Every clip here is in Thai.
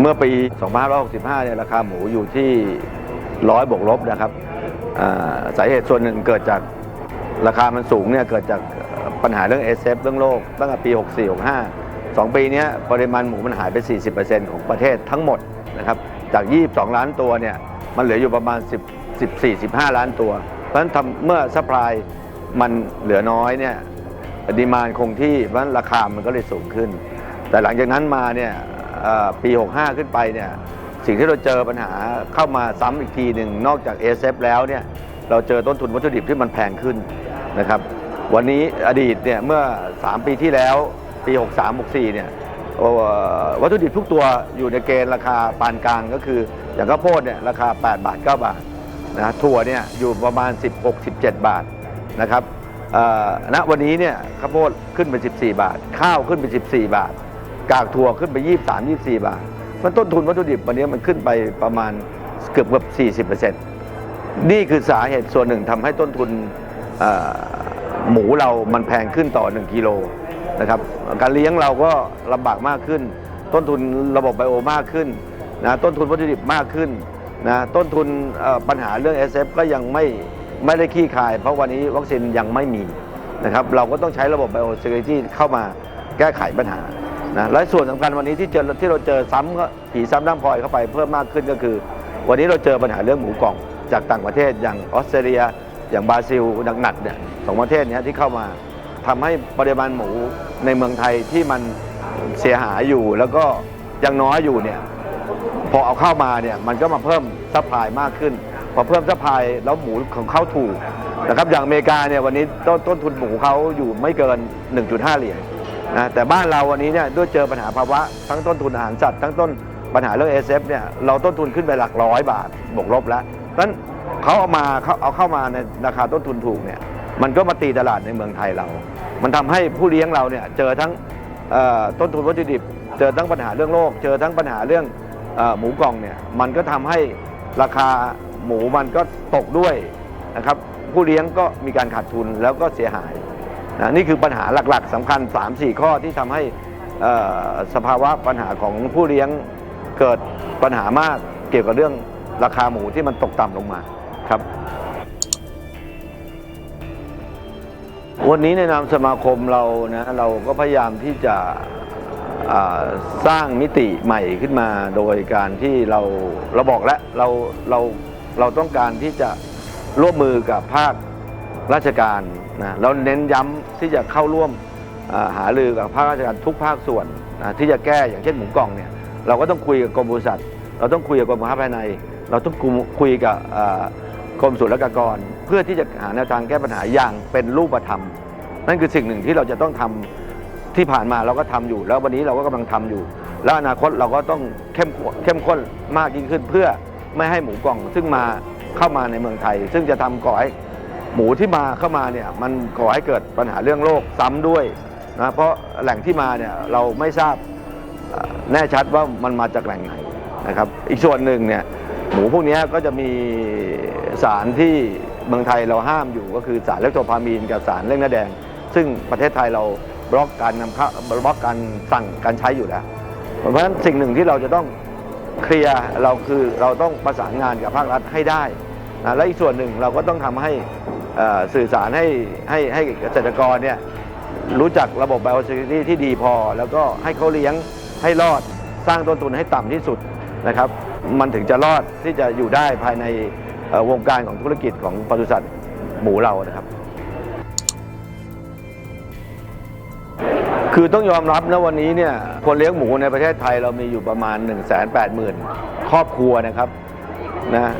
เมื่อปี 2565 เนี่ยราคาหมูอยู่ที่ร้อยบวกลบนะครับสาเหตุส่วนหนึ่งเกิดจากราคามันสูงเนี่ยเกิดจากปัญหาเรื่อง SF เอฟเรื่องโลกตั้งแต่ปี 64 65 2 ปีนี้ปริมาณหมูมันหายไป 40%ของประเทศทั้งหมดนะครับจาก 22 ล้านตัวเนี่ยมันเหลืออยู่ประมาณ 10 14 15 ล้านตัว เพราะฉะนั้นเมื่อซัพพลายมันเหลือน้อยเนี่ยดีมานคงที่เพราะฉะนั้นราคามันก็เลยสูงขึ้น แต่หลังจากนั้นมาเนี่ย ปี 65 ขึ้นไปเนี่ยสิ่งที่เราเจอปัญหาเข้ามาซ้ำอีกทีหนึ่งนอกจาก SF แล้วเนี่ยเราเจอต้นทุนวัตถุดิบที่มันแพงขึ้นนะครับวันนี้อดีตเนี่ยเมื่อ 3 ปีที่แล้วปี 63 64เนี่ยวัตถุดิบทุกตัวอยู่ในเกณฑ์ราคาปานกลางก็คือ อย่างข้าวโพดเนี่ยราคา 8 บาท 9 บาทนะถั่วเนี่ยอยู่ประมาณ 16-17 บาทนะครับเอ่อณวันนี้เนี่ยข้าวโพดขึ้นเป็น 14 บาท ข้าวขึ้นเป็น 14 บาท กากถั่วขึ้นไป 23 24 บาทมันต้นทุนวัตถุดิบวันนี้มันขึ้นไปประมาณเกือบเกือบ40นี่คือสาเหตุส่วนหนึ่งทำให้ต้นทุนหมูเรามันแพงขึ้นต่อ 1กิโลนะครับการเลี้ยงเราก็ลำบากมากขึ้น ต้นทุนระบบไบโอมากขึ้นนะต้นทุนวัตถุดิบมากขึ้นนะต้นทุนปัญหาเรื่อง SF ก็ยังไม่ไม่ได้ขี้คาย เพราะวันนี้วัคซีนยังไม่มีนะครับเราก็ต้องใช้ระบบไบโอ e c u r i t y เข้ามาแก้ไขปัญหา นะและส่วนสำคัญวันนี้ที่เจอที่เราเจอซ้ำก็ผีซ้ำน้ำพลอยเข้าไปเพิ่มมากขึ้นก็คือ วันนี้เราเจอปัญหาเรื่องหมูกล่อง จากต่างประเทศอย่างออสเตรเลีย อย่างบราซิลหนักๆเนี่ยสองประเทศเนี้ยที่เข้ามาทำให้ปริมาณหมูในเมืองไทยที่มันเสียหายอยู่แล้วก็ยังน้อยอยู่เนี่ยพอเอาเข้ามาเนี่ยมันก็มาเพิ่มซัพพลายมากขึ้น พอเพิ่มซัพพลายแล้วหมูของเขาถูกนะครับอย่างอเมริกาเนี่ยวันนี้ต้นต้นทุนหมูเขาอยู่ไม่เกิน 1.5 เหรียญ นะแต่บ้านเราวันนี้เนี่ยด้วยเจอปัญหาภาวะ ทั้งต้นทุนอาหารสัตว์ทั้งต้นปัญหาเรื่อง SF เเนี่ยเราต้นทุนขึ้นไปหลักร้อยบาทบวกลบแล้วเพราะนั้นเขาเอามาเขาเอาเข้ามาในราคาต้นทุนถูกเนี่ยมันก็มาตีตลาดในเมืองไทยเรา มันทำให้ผู้เลี้ยงเราเนี่ยเจอทั้งต้นทุนวัตถุดิบ เจอทั้งปัญหาเรื่องโรคเจอทั้งปัญหาเรื่องหมูกล่องเนี่ยมันก็ทำให้ราคาหมูมันก็ตกด้วยนะครับผู้เลี้ยงก็มีการขาดทุนแล้วก็เสียหาย นะนี่คือปัญหาหลักๆสำคัญ 3-4 ข้อที่ทำให้สภาวะปัญหาของผู้เลี้ยงเกิดปัญหามากเกี่ยวกับเรื่องราคาหมูที่มันตกต่ำลงมาครับ วันนี้ในนามสมาคมเรานะเราก็พยายามที่จะสร้างมิติใหม่ขึ้นมาโดยการที่เราเราบอกแล้วเราเราเราต้องการที่จะร่วมมือกับภาค ราชการนะเราเน้นย้ำที่จะเข้าร่วมอ่าหารือกับภาคราชการทุกภาคส่วนนะที่จะแก้อย่างเช่นหมูกล่องเนี่ยเราก็ต้องคุยกับกรมบริษัท เราต้องคุยกับกรมค้าภายใน เราต้องคุยกับกรมศุลกากร เพื่อที่จะหาแนวทางแก้ปัญหาอย่างเป็นรูปธรรม นั่นคือสิ่งหนึ่งที่เราจะต้องทำที่ผ่านมาเราก็ทำอยู่ แล้ววันนี้เราก็กำลังทำอยู่ แล้วอนาคตเราก็ต้องเข้มข้นเข้มข้นมากยิ่งขึ้นเพื่อไม่ให้หมูกล่อง ซึ่งมาเข้ามาในเมืองไทย ซึ่งจะทำก่อให้ หมูที่มาเข้ามาเนี่ยมันก่อให้เกิดปัญหาเรื่องโรคซ้ำด้วยนะเพราะแหล่งที่มาเนี่ยเราไม่ทราบแน่ชัดว่ามันมาจากแหล่งไหนนะครับอีกส่วนหนึ่งเนี่ยหมูพวกนี้ก็จะมีสารที่เมืองไทยเราห้ามอยู่ก็คือสารเลคโทพามีนกับสารเร่งเนื้อแดง ซึ่งประเทศไทยเราบล็อกการนำเข้าบล็อกการสั่งการใช้อยู่แล้ว เพราะฉะนั้นสิ่งหนึ่งที่เราจะต้องเคลียร์เราคือเราต้องประสานงานกับภาครัฐให้ได้ นะและอีกส่วนหนึ่งเราก็ต้องทำให้สื่อสารให้ให้ให้เกษตรกรเนี่ยรู้จักระบบ biosecurity ที่ดีพอ แล้วก็ให้เขาเลี้ยงให้รอดสร้างต้นทุนให้ต่ำที่สุดนะครับ มันถึงจะรอดที่จะอยู่ได้ภายในวงการของธุรกิจของปศุสัตว์หมูเรานะครับ คือต้องยอมรับนะวันนี้เนี่ยคนเลี้ยงหมูในประเทศไทยเรามีอยู่ประมาณ 1 8 0 0 0 0 ครอบครัวนะครับนะ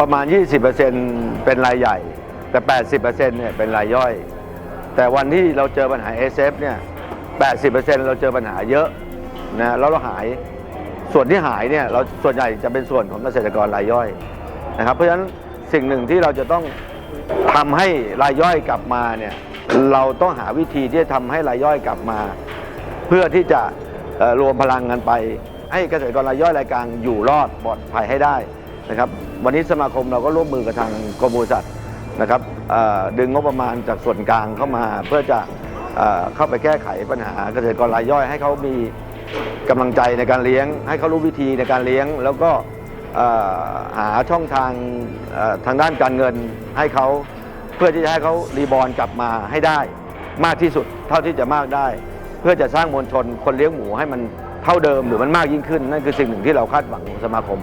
ประมาณ 20%เป็นรายใหญ่ แต่ 80%เนี่ยเป็นรายย่อย แต่วันที่เราเจอปัญหา SF เนี่ย 80%เราเจอปัญหาเยอะนะแล้วเราหายส่วนที่หายเนี่ยเราส่วนใหญ่จะเป็นส่วนของเกษตรกรรายย่อยนะครับ เพราะฉะนั้นสิ่งหนึ่งที่เราจะต้องทำให้รายย่อยกลับมาเนี่ยเราต้องหาวิธีที่จะทำให้รายย่อยกลับมา เพื่อที่จะรวมพลังกันไป ให้เกษตรกรรายย่อยรายกลางอยู่รอดปลอดภัยให้ได้นะครับ วันนี้สมาคมเราก็ร่วมมือกับทางกรมบริษัทนะครับดึงงบประมาณจากส่วนกลางเข้ามาเพื่อจะเอเข้าไปแก้ไขปัญหาเกษตรกรรายย่อยให้เขามีกำลังใจในการเลี้ยง ให้เขารู้วิธีในการเลี้ยง แล้วก็หาช่องทางทางด้านการเงินให้เขาเพื่อที่จะให้เขารีบอร์นกลับมาให้ได้ มากที่สุดเท่าที่จะมากได้ เพื่อจะสร้างมวลชนคนเลี้ยงหมูให้มันเท่าเดิมหรือมันมากยิ่งขึ้น นั่นคือสิ่งหนึ่งที่เราคาดหวังของสมาคม